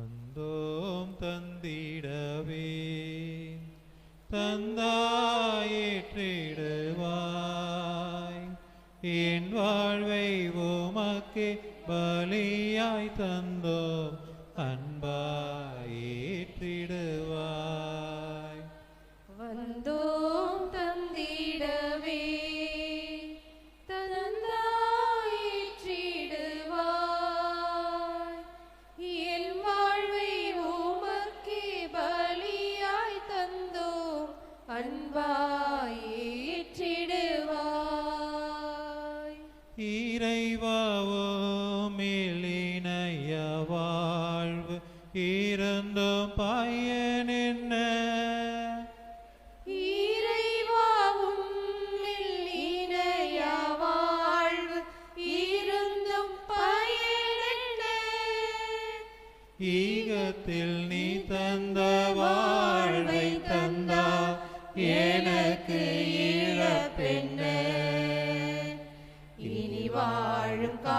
தந்தோம் தந்திடவே. தந்தாயிற்றிடுவாய். என் வாழ்வை உமக்கே பலியாய் தந்தோம். அன்பாயிற்றிடுவாய் தந்தோம் அன்பாய் ஏற்றிடுவாய் இறைவாவும் இலினைய வாழ்வு இருந்தும் பயனென்ன? ஈகத்தில் நீ தந்த வாழ்வு எனக்கு ஈழப்பெண்ணே இனி வாழும் கா